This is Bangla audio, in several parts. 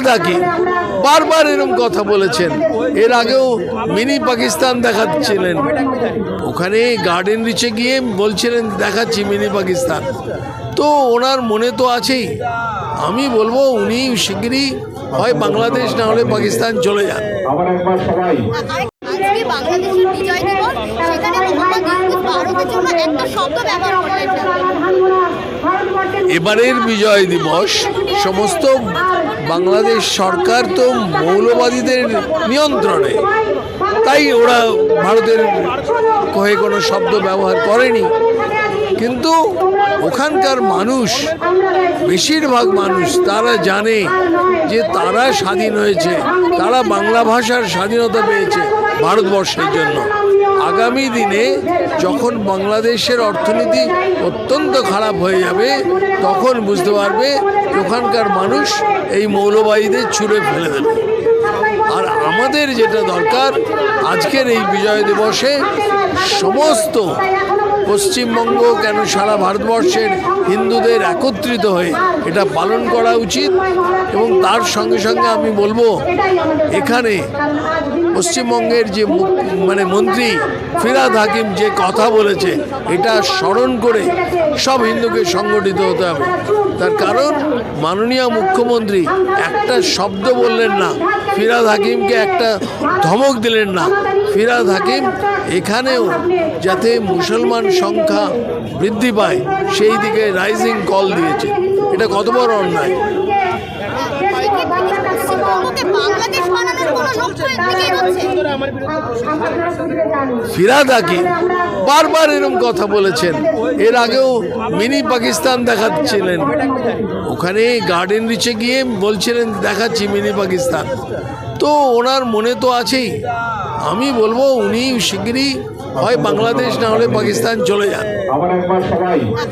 থাকি। বারবার এরকম কথা বলেছেন। এর আগেও মিনি পাকিস্তান দেখাচ্ছিলেন। ওখানে গার্ডেন রিচে গিয়ে বলছিলেন দেখাচ্ছি মিনি পাকিস্তান। তো ওনার মনে তো আছেই। আমি বলব উনি শিগগিরই হয় বাংলাদেশ না হলে পাকিস্তান চলে যান। আবার একবার সবাই। আজকে বাংলাদেশের বিজয় দিবস সেখানে ভারতের জন্য একটা শব্দ ব্যবহার করলেন। এবারের বিজয় দিবস সমস্ত বাংলাদেশ সরকার তো মৌলবাদীদের নিয়ন্ত্রণে। তাই ওরা ভারতের হয়ে কোনো শব্দ ব্যবহার করেনি। কিন্তু ওখানকার মানুষ, বেশিরভাগ মানুষ, তারা জানে যে তারা স্বাধীন হয়েছে, তারা বাংলা ভাষার স্বাধীনতা পেয়েছে ভারতবর্ষের জন্য। আগামী দিনে যখন বাংলাদেশের অর্থনীতি অত্যন্ত খারাপ হয়ে যাবে, তখন বুঝতে পারবে ওখানকার মানুষ এই মৌলবাহীদের ছুঁড়ে ফেলে দেবে। আর আমাদের যেটা দরকার, আজকের এই বিজয় দিবসে সমস্ত পশ্চিমবঙ্গ কেন সারা ভারতবর্ষের হিন্দুদের একত্রিত হয়ে এটা পালন করা উচিত? এবং তার সঙ্গে সঙ্গে আমি বলব, এখানে পশ্চিমবঙ্গের যে মানে মন্ত্রী ফিরাদ হাকিম যে কথা বলেছে, এটা স্মরণ করে সব হিন্দুকে সংগঠিত হতে হবে। তার কারণ, মাননীয় মুখ্যমন্ত্রী একটা শব্দ বললেন না, ফিরাদ হাকিমকে একটা ধমক দিলেন না। ফিরাদ হাকিম এখানেও যাতে মুসলমান সংখ্যা বৃদ্ধি পায়, সেই দিকে রাইজিং কল দিয়েছে। এটা কত বড় অন্যায়? ফিরাদ বারবার এরকম কথা বলেছেন। এর আগেও মিনি পাকিস্তান দেখাচ্ছিলেন। ওখানে গার্ডেন রিচে গিয়ে বলছিলেন, দেখাচ্ছি মিনি পাকিস্তান। তো ওনার মনে তো আছেই। আমি বলব উনি শিগগিরই হয় বাংলাদেশ না হলে পাকিস্তান চলে যান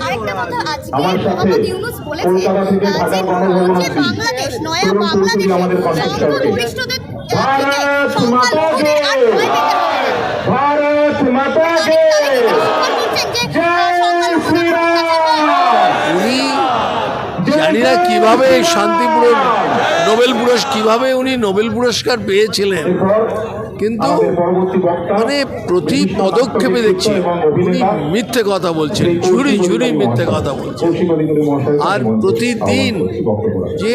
আরেকটা কথা আজকে আমার সাথে মোহাম্মদ ইউনুস বলেছে কলকাতা থেকে আহ, ঢাকা যে গণভবন যে আসি। বাংলাদেশ নয়া তরুণ বাংলাদেশ তরুণী আমাদের কণ্ঠস্বর ওঠে। সংখ্যাগরিষ্ঠদের আহ, থেকে ভারত সংখ্যালঘুদের আর মাতাকে! ভয় পেতে হবে না। ভারত মাতাকে জয় শ্রীরাম উনি জানি না কীভাবে শান্তিপুর নোবেল পুরস্কার কীভাবে উনি নোবেল পুরস্কার পেয়েছিলেন? কিন্তু মানে প্রতি পদক্ষেপে দেখছি উনি মিথ্যে কথা বলছেন ঝুড়ি ঝুড়ি মিথ্যে কথা বলছেন। আর প্রতিদিন যে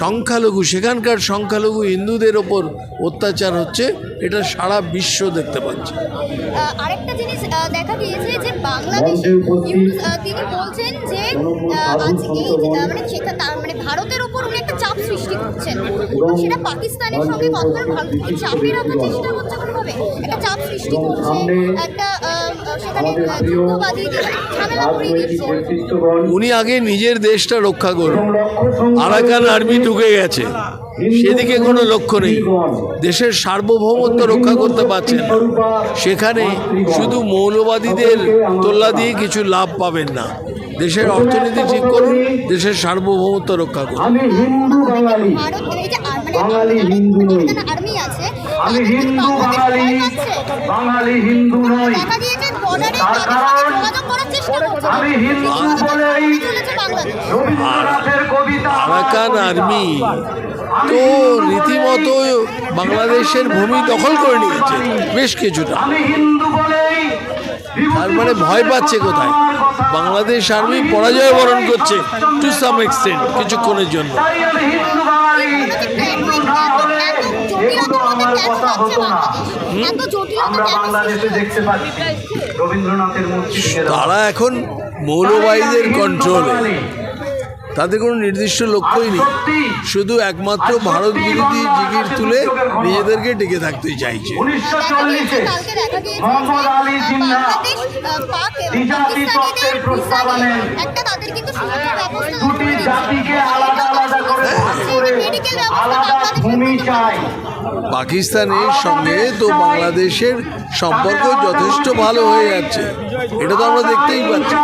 সংখ্যালঘু সেখানকার সংখ্যালঘু হিন্দুদের ওপর অত্যাচার হচ্ছে এটা সারা বিশ্ব দেখতে পাচ্ছে। আরেকটা জিনিস দেখা গিয়েছে যে বাংলাদেশে তিনি বলছেন যে আজ এই মানে মানে ভারতের ওপর উনি একটা সৃষ্টি করছেন। এবং সেটা পাকিস্তানের সঙ্গে কথা বলে ভারতকে চাপে রাখার চেষ্টা করছে কোনোভাবে একটা চাপ সৃষ্টি করছে একটা উনি আগে নিজের দেশটা রক্ষা করুন। আরাকান আর্মি ঢুকে গেছে। সেদিকে কোনো লক্ষ্য নেই। দেশের সার্বভৌমত্ব রক্ষা করতে পারছেন না। সেখানে শুধু মৌলবাদীদের তোল্লা দিয়ে কিছু লাভ পাবেন না। দেশের অর্থনীতি ঠিক করুন দেশের সার্বভৌমত্ব রক্ষা করুন। আমি হিন্দু বাঙালি। মানে বাঙালি আরেক- হিন্দু নই। পাকিস্তান আর্মি আছে আমি হিন্দু বাঙালি। বাঙালি হিন্দু নই। আরাকান আর্মি তো রীতিমতো বাংলাদেশের ভূমি দখল করে নিয়েছে বেশ কিছুটা। আমি হিন্দু বলেই তার মানে ভয় পাচ্ছে কোথায়? বাংলাদেশ আর্মি পরাজয় বরণ করছে টু সাম এক্সটেন্ট কিছুক্ষণের জন্য। তারা এখন মৌলবাহীদের কন্ট্রোলে তাদের কোনো নির্দিষ্ট লক্ষ্যই নেই। শুধু একমাত্র ভারত বিরোধী জিগির তুলে নিজেদেরকে টিকে থাকতে চাইছে। দুটি জাতিকে আলাদা আলাদা করে আলাদা ভূমি চাই। পাকিস্তানের সঙ্গে তো বাংলাদেশের সম্পর্ক যথেষ্ট ভালো হয়ে যাচ্ছে। এটা তো আমরা দেখতেই পাচ্ছি।